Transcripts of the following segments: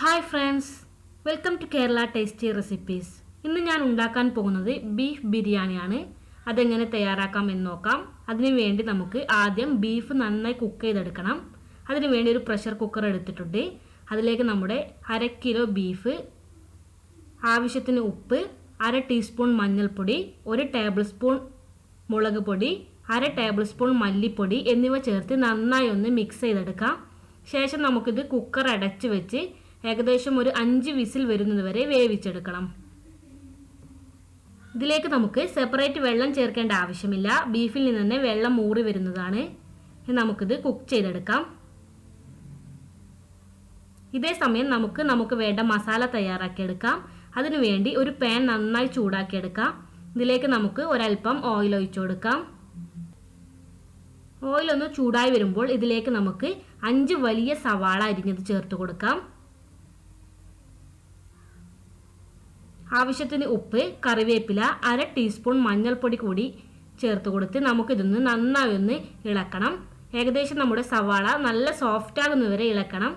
Hi friends welcome to Kerala tasty recipes ഇന്ന് ഞാൻ ഉണ്ടാക്കാൻ പോകുന്നത് ബീഫ് ബിരിയാണിയാണ്. അതെങ്ങനെ തയ്യാറാക്കാം എന്ന് നോക്കാം. അതിനു വേണ്ടി നമുക്ക് ആദ്യം ബീഫ് നന്നായി കുക്ക് ചെയ്തെടുക്കണം. അതിനു വേണ്ടി ഒരു പ്രഷർ കുക്കർ എടുത്തിട്ടുണ്ട്. അതിലേക്ക് നമ്മുടെ അര കിലോ ബീഫ് ആവശ്യത്തിന് ഉപ്പ് അര ടീസ്പൂൺ മഞ്ഞൾപ്പൊടി ഒരു ടേബിൾ സ്പൂൺ മുളക് പൊടി അര ടേബിൾ സ്പൂൺ മല്ലിപ്പൊടി എന്നിവ ചേർത്ത് നന്നായി ഒന്ന് മിക്സ് ചെയ്തെടുക്കാം. ശേഷം നമുക്കിത് കുക്കർ അടച്ച് വെച്ച് ഏകദേശം ഒരു അഞ്ച് വിസിൽ വരുന്നത് വരെ വേവിച്ചെടുക്കണം. ഇതിലേക്ക് നമുക്ക് സെപ്പറേറ്റ് വെള്ളം ചേർക്കേണ്ട ആവശ്യമില്ല. ബീഫിൽ നിന്ന് തന്നെ വെള്ളം മൂറി വരുന്നതാണ്. നമുക്കിത് കുക്ക് ചെയ്തെടുക്കാം. ഇതേ സമയം നമുക്ക് നമുക്ക് വേണ്ട മസാല തയ്യാറാക്കിയെടുക്കാം. അതിനുവേണ്ടി ഒരു പാൻ നന്നായി ചൂടാക്കിയെടുക്കാം. ഇതിലേക്ക് നമുക്ക് ഒരൽപ്പം ഓയിൽ ഒഴിച്ചു കൊടുക്കാം. ഓയിലൊന്ന് ചൂടായി വരുമ്പോൾ ഇതിലേക്ക് നമുക്ക് അഞ്ച് വലിയ സവാള അരിഞ്ഞത് ചേർത്ത് കൊടുക്കാം. ആവശ്യത്തിന് ഉപ്പ് കറിവേപ്പില അര ടീസ്പൂൺ മഞ്ഞൾപ്പൊടി കൂടി ചേർത്ത് കൊടുത്ത് നമുക്കിതൊന്ന് നന്നായി ഒന്ന് ഇളക്കണം. ഏകദേശം നമ്മുടെ സവാള നല്ല സോഫ്റ്റ് ആകുന്നവരെ ഇളക്കണം.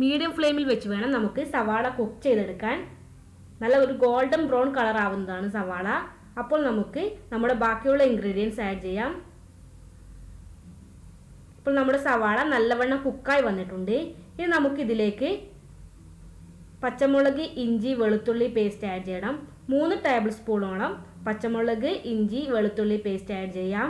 മീഡിയം ഫ്ലെയിമിൽ വെച്ച് വേണം നമുക്ക് സവാള കുക്ക് ചെയ്തെടുക്കാൻ. നല്ല ഒരു ഗോൾഡൻ ബ്രൗൺ കളർ ആവുന്നതാണ് സവാള. അപ്പോൾ നമുക്ക് നമ്മുടെ ബാക്കിയുള്ള ഇൻഗ്രീഡിയൻസ് ആഡ് ചെയ്യാം. ഇപ്പോൾ നമ്മുടെ സവാള നല്ലവണ്ണം കുക്കായി വന്നിട്ടുണ്ട്. ഇനി നമുക്കിതിലേക്ക് പച്ചമുളക് ഇഞ്ചി വെളുത്തുള്ളി പേസ്റ്റ് ആഡ് ചെയ്യണം. മൂന്ന് ടേബിൾ സ്പൂണോളം പച്ചമുളക് ഇഞ്ചി വെളുത്തുള്ളി പേസ്റ്റ് ആഡ് ചെയ്യാം.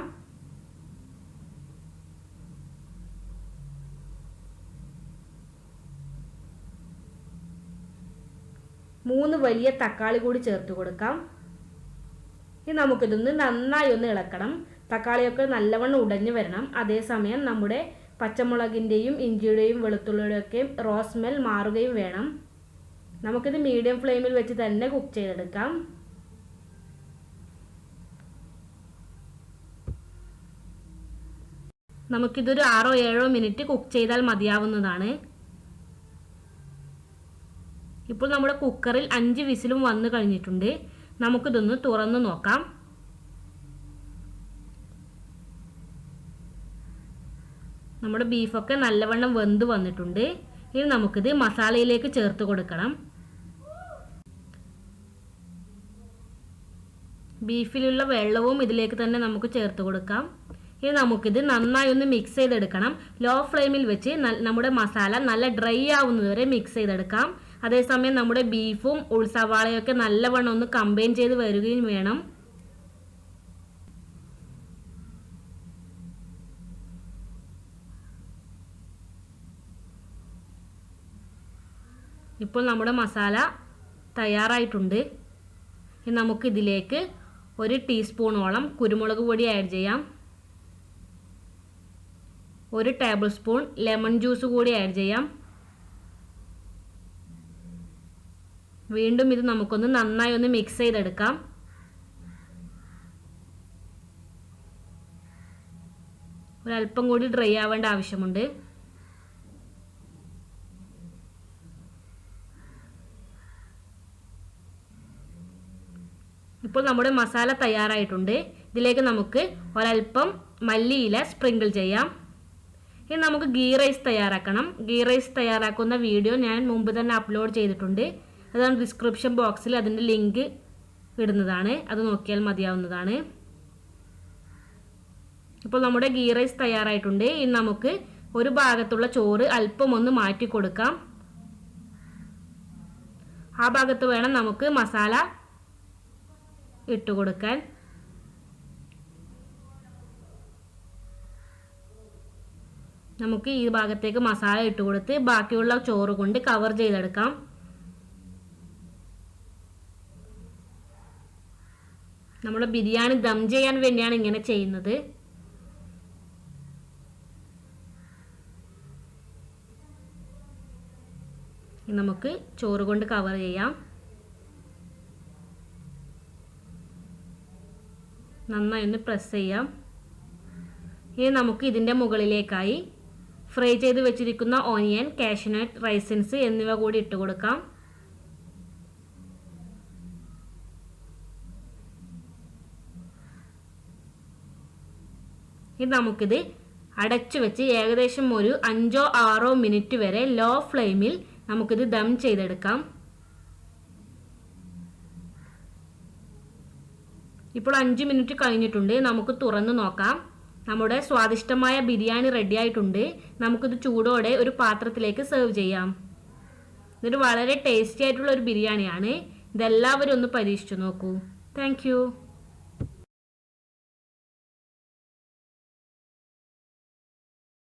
മൂന്ന് വലിയ തക്കാളി കൂടി ചേർത്ത് കൊടുക്കാം. ഇനി നമുക്കിതൊന്ന് നന്നായി ഒന്ന് ഇളക്കണം. തക്കാളിയൊക്കെ നല്ലവണ്ണം ഉടഞ്ഞു വരണം. അതേസമയം നമ്മുടെ പച്ചമുളകിന്റെയും ഇഞ്ചിയുടെയും വെളുത്തുള്ളിയുടെയും ഒക്കെ റോ സ്മെൽ മാറുകയും വേണം. നമുക്കിത് മീഡിയം ഫ്ലെയിമിൽ വെച്ച് തന്നെ കുക്ക് ചെയ്തെടുക്കാം. നമുക്കിതൊരു ആറോ ഏഴോ മിനിറ്റ് കുക്ക് ചെയ്താൽ മതിയാവുന്നതാണ്. ഇപ്പോൾ നമ്മുടെ കുക്കറിൽ അഞ്ച് വിസിലും വന്നു കഴിഞ്ഞിട്ടുണ്ട്. നമുക്കിതൊന്ന് തുറന്ന് നോക്കാം. നമ്മുടെ ബീഫൊക്കെ നല്ലവണ്ണം വെന്ത് വന്നിട്ടുണ്ട്. ഇനി നമുക്കിത് മസാലയിലേക്ക് ചേർത്ത് കൊടുക്കണം. ബീഫിലുള്ള വെള്ളവും ഇതിലേക്ക് തന്നെ നമുക്ക് ചേർത്ത് കൊടുക്കാം. ഇനി നമുക്കിത് നന്നായി ഒന്ന് മിക്സ് ചെയ്തെടുക്കണം. ലോ ഫ്ലെയിമിൽ വെച്ച് നമ്മുടെ മസാല നല്ല ഡ്രൈ ആവുന്നതുവരെ മിക്സ് ചെയ്തെടുക്കാം. അതേസമയം നമ്മുടെ ബീഫും ഉൾസവാളയൊക്കെ നല്ലവണ്ണം ഒന്ന് കമ്പൈൻ ചെയ്ത് വരികയും വേണം. ഇപ്പോൾ നമ്മുടെ മസാല തയ്യാറായിട്ടുണ്ട്. ഇനി നമുക്കിതിലേക്ക് ഒരു ടീസ്പൂണോളം കുരുമുളക് പൊടി ആഡ് ചെയ്യാം. ഒരു ടേബിൾ സ്പൂൺ ലെമൺ ജ്യൂസ് കൂടി ആഡ് ചെയ്യാം. വീണ്ടും ഇത് നമുക്കൊന്ന് നന്നായി ഒന്ന് മിക്സ് ചെയ്തെടുക്കാം. ഒരല്പം കൂടി ഡ്രൈ ആവേണ്ട ആവശ്യമുണ്ട്. ഇപ്പോൾ നമ്മുടെ മസാല തയ്യാറായിട്ടുണ്ട്. ഇതിലേക്ക് നമുക്ക് ഒരൽപ്പം മല്ലിയില സ്പ്രിങ്കിൾ ചെയ്യാം. ഇനി നമുക്ക് ഗീ റൈസ് തയ്യാറാക്കണം. ഗീ റൈസ് തയ്യാറാക്കുന്ന വീഡിയോ ഞാൻ മുമ്പ് തന്നെ അപ്ലോഡ് ചെയ്തിട്ടുണ്ട്. അതാണ് ഡിസ്ക്രിപ്ഷൻ ബോക്സിൽ അതിന്റെ ലിങ്ക് ഇടുന്നതാണ്. അത് നോക്കിയാൽ മതിയാവുന്നതാണ്. ഇപ്പോൾ നമ്മുടെ ഗീ റൈസ് തയ്യാറായിട്ടുണ്ട്. ഇനി നമുക്ക് ഒരു ഭാഗത്തുള്ള ചോറ് അല്പം ഒന്ന് മാറ്റി കൊടുക്കാം. ആ ഭാഗത്ത് വേണം നമുക്ക് മസാല ഇട്ട് കൊടുക്കാൻ. നമുക്ക് ഈ ഭാഗത്തേക്ക് മസാല ഇട്ട് കൊടുത്ത് ബാക്കിയുള്ള ചോറ് കൊണ്ട് കവർ ചെയ്തെടുക്കാം. നമ്മൾ ബിരിയാണി ദം ചെയ്യാൻ വേണ്ടിയാണ് ഇങ്ങനെ ചെയ്യുന്നത്. നമുക്ക് ചോറ് കൊണ്ട് കവർ ചെയ്യാം. നന്നായി ഒന്ന് പ്രസ് ചെയ്യാം. ഇനി നമുക്ക് ഇതിന്റെ മുകളിലേക്കായി ഫ്രൈ ചെയ്ത് വെച്ചിരിക്കുന്ന ഓനിയൻ കാഷ്നട്ട് റൈസിൻസ് എന്നിവ കൂടി ഇട്ട് കൊടുക്കാം. ഇനി നമുക്കിത് അടച്ചു വെച്ച് ഏകദേശം ഒരു അഞ്ചോ ആറോ മിനിറ്റ് വരെ ലോ ഫ്ലെയിമിൽ നമുക്കിത് ദം ചെയ്തെടുക്കാം. ഇപ്പോൾ അഞ്ച് മിനിറ്റ് കഴിഞ്ഞിട്ടുണ്ട്. നമുക്ക് തുറന്നു നോക്കാം. നമ്മുടെ സ്വാദിഷ്ടമായ ബിരിയാണി റെഡി ആയിട്ടുണ്ട്. നമുക്കിത് ചൂടോടെ ഒരു പാത്രത്തിലേക്ക് സെർവ് ചെയ്യാം. ഇതൊരു വളരെ ടേസ്റ്റി ആയിട്ടുള്ള ഒരു ബിരിയാണിയാണ്. ഇതെല്ലാവരും ഒന്ന് പരീക്ഷിച്ചു നോക്കൂ. താങ്ക്